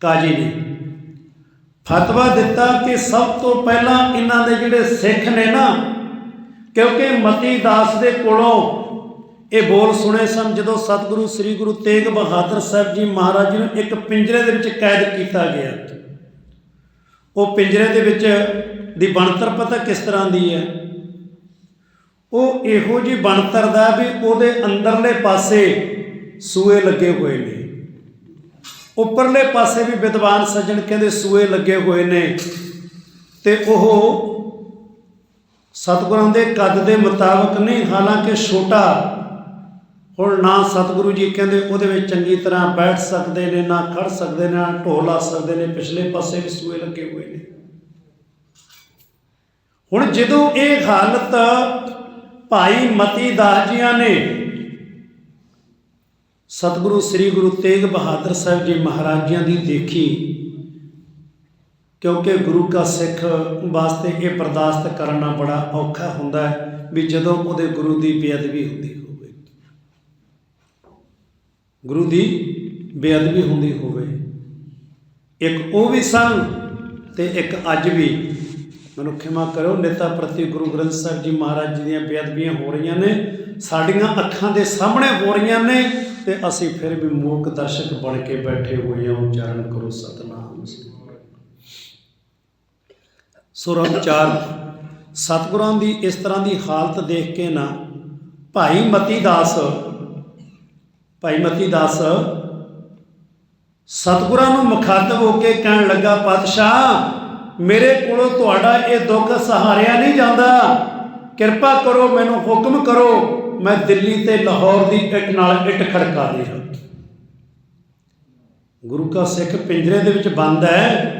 ਕਾਜੀ ਨੇ ਫਤਵਾ ਦਿੱਤਾ ਕਿ ਸਭ ਤੋਂ ਪਹਿਲਾਂ ਇਹਨਾਂ ਦੇ ਜਿਹੜੇ ਸਿੱਖ ਨੇ ਨਾ, ਕਿਉਂਕਿ ਮਤੀ ਦਾਸ ਦੇ ਕੋਲੋਂ ਇਹ ਬੋਲ ਸੁਣੇ ਸਨ ਜਦੋਂ ਸਤਿਗੁਰੂ ਸ੍ਰੀ ਗੁਰੂ ਤੇਗ ਬਹਾਦਰ ਸਾਹਿਬ ਜੀ ਮਹਾਰਾਜ ਜੀ ਨੂੰ ਇੱਕ ਪਿੰਜਰੇ ਦੇ ਵਿੱਚ ਕੈਦ ਕੀਤਾ ਗਿਆ। ਉਹ ਪਿੰਜਰੇ ਦੇ ਵਿੱਚ ਦੀ ਬਣਤਰ ਪਤਾ ਕਿਸ ਤਰ੍ਹਾਂ ਦੀ ਹੈ? ਉਹ ਇਹੋ ਜੀ ਬਣਤਰ ਦਾ ਵੀ ਉਹਦੇ ਅੰਦਰਲੇ ਪਾਸੇ ਸੂਏ ਲੱਗੇ ਹੋਏ ਨੇ। ਉੱਪਰਲੇ ਪਾਸੇ ਵੀ ਵਿਦਵਾਨ ਸੱਜਣ ਕਹਿੰਦੇ ਸੂਏ ਲੱਗੇ ਹੋਏ ਨੇ। ਤੇ ਉਹ ਸਤਿਗੁਰਾਂ ਦੇ ਕੱਦ ਦੇ ਮੁਤਾਬਕ ਨਹੀਂ ਹਾਲਾਂਕਿ ਛੋਟਾ, ਹੁਣ ਨਾ ਸਤਿਗੁਰੂ ਜੀ ਕਹਿੰਦੇ ਉਹਦੇ ਵਿੱਚ ਚੰਗੀ ਤਰ੍ਹਾਂ ਬੈਠ ਸਕਦੇ ਨੇ, ਨਾ ਖੜ ਸਕਦੇ ਨੇ, ਨਾ ਢੋਲ ਲਾ ਸਕਦੇ ਨੇ, ਪਿਛਲੇ ਪਾਸੇ ਵੀ ਸੂਏ ਲੱਗੇ ਹੋਏ ਨੇ। ਹੁਣ ਜਦੋਂ ਇਹ ਹਾਲਤ ਭਾਈ ਮਤੀ ਦਾਸ ਜੀਆਂ ਨੇ ਸਤਿਗੁਰੂ ਸ੍ਰੀ ਗੁਰੂ ਤੇਗ ਬਹਾਦਰ ਸਾਹਿਬ ਜੀ ਮਹਾਰਾਜਿਆਂ ਦੀ ਦੇਖੀ, ਕਿਉਂਕਿ ਗੁਰੂ ਕਾ ਸਿੱਖ ਵਾਸਤੇ ਇਹ ਬਰਦਾਸ਼ਤ ਕਰਨਾ ਬੜਾ ਔਖਾ ਹੁੰਦਾ ਹੈ ਵੀ ਜਦੋਂ ਉਹਦੇ ਗੁਰੂ ਦੀ ਬੇਅਦਬੀ ਹੁੰਦੀ ਹੋਵੇ। ਗੁਰੂ ਦੀ ਬੇਅਦਬੀ ਹੁੰਦੀ ਹੋਵੇ। ਇੱਕ ਉਹ ਵੀ ਸਨ ਤੇ ਇੱਕ ਅੱਜ ਵੀ ਮੈਨੂੰ ਖਿਮਾ ਕਰੋ ਨੇਤਾ ਪ੍ਰਤੀ ਗੁਰੂ ਗ੍ਰੰਥ ਸਾਹਿਬ ਜੀ ਮਹਾਰਾਜ ਜੀ ਦੀਆਂ ਬੇਅਦਬੀਆਂ ਹੋ ਰਹੀਆਂ ਨੇ, ਸਾਡੀਆਂ ਅੱਖਾਂ ਦੇ ਸਾਹਮਣੇ ਹੋ ਰਹੀਆਂ ਨੇ ਤੇ ਅਸੀਂ ਫਿਰ ਵੀ ਮੂਕ ਦਰਸ਼ਕ ਬਣ ਕੇ ਬੈਠੇ ਹੋਏ ਹਾਂ ਉਚਾਰਨ ਕਰੋ ਸਤਨਾਮ ਸ੍ਰੀ ਸੁਰਮ ਚਾਰ, ਸਤਿਗੁਰਾਂ ਦੀ ਇਸ ਤਰ੍ਹਾਂ ਦੀ ਹਾਲਤ ਦੇਖ ਕੇ ਨਾ ਭਾਈ ਮਤੀ ਦਾਸ, ਭਾਈ ਮਤੀ ਦਾਸ ਸਤਿਗੁਰਾਂ ਨੂੰ ਮੁਖਾਤਬ ਹੋ ਕੇ ਕਹਿਣ ਲੱਗਾ, ਪਾਤਸ਼ਾਹ ਮੇਰੇ ਕੋਲੋਂ ਤੁਹਾਡਾ ਇਹ ਦੁੱਖ ਸਹਾਰਿਆ ਨਹੀਂ ਜਾਂਦਾ। ਕਿਰਪਾ ਕਰੋ, ਮੈਨੂੰ ਹੁਕਮ ਕਰੋ, ਮੈਂ ਦਿੱਲੀ ਤੇ ਲਾਹੌਰ ਦੀ ਇੱਟ ਨਾਲ ਇੱਟ ਖੜਕਾ ਦੇ ਗੁਰੂ ਕਾ ਸਿੱਖ ਪਿੰਜਰੇ ਦੇ ਵਿੱਚ ਬੰਦ ਹੈ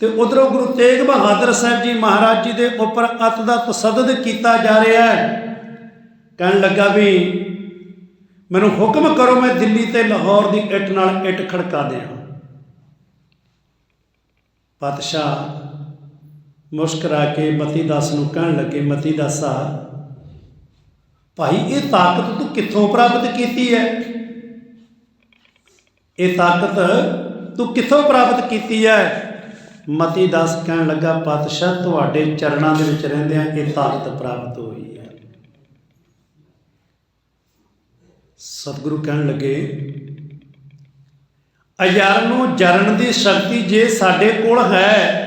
ਤੇ ਉਧਰੋਂ ਗੁਰੂ ਤੇਗ ਬਹਾਦਰ ਸਾਹਿਬ ਜੀ ਮਹਾਰਾਜ ਜੀ ਦੇ ਉੱਪਰ ਅਤ ਦਾ ਤਸੱਦਦ ਕੀਤਾ ਜਾ ਰਿਹਾ ਹੈ। ਕਹਿਣ ਲੱਗਾ ਵੀ, ਮੈਨੂੰ ਹੁਕਮ ਕਰੋ, ਮੈਂ ਦਿੱਲੀ ਤੇ ਲਾਹੌਰ ਦੀ ਇੱਟ ਨਾਲ ਇੱਟ ਖੜਕਾ ਦਿਆਂ ਪਾਤਸ਼ਾਹ ਮੁਸਕਰਾ ਕੇ ਮਤੀ ਦਾਸ ਨੂੰ ਕਹਿਣ ਲੱਗੇ ਮਤੀ ਦਾਸਾ ਭਾਈ, ਇਹ ਤਾਕਤ ਤੂੰ ਕਿੱਥੋਂ ਪ੍ਰਾਪਤ ਕੀਤੀ ਹੈ? ਇਹ ਤਾਕਤ ਤੂੰ ਕਿੱਥੋਂ ਪ੍ਰਾਪਤ ਕੀਤੀ ਹੈ? ਮਤੀ ਦਾਸ ਕਹਿਣ ਲੱਗਾ, ਪਾਤਸ਼ਾਹ, ਤੁਹਾਡੇ ਚਰਨਾਂ ਦੇ ਵਿੱਚ ਰਹਿੰਦਿਆਂ ਇਹ ਤਾਕਤ ਪ੍ਰਾਪਤ ਹੋਈ ਹੈ। ਸਤਿਗੁਰੂ ਕਹਿਣ ਲੱਗੇ ਅਯਾਰ ਨੂੰ ਜਰਨ ਦੀ ਸ਼ਕਤੀ ਜੇ ਸਾਡੇ ਕੋਲ ਹੈ।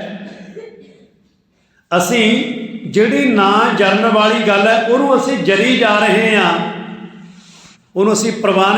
ਅਸੀਂ ਜਿਹੜੀ ਨਾ ਜਰਨ ਵਾਲੀ ਗੱਲ ਹੈ, ਉਹਨੂੰ ਅਸੀਂ ਜਰੀ ਜਾ ਰਹੇ ਹਾਂ। ਉਹਨੂੰ ਅਸੀਂ ਪ੍ਰਵਾਨ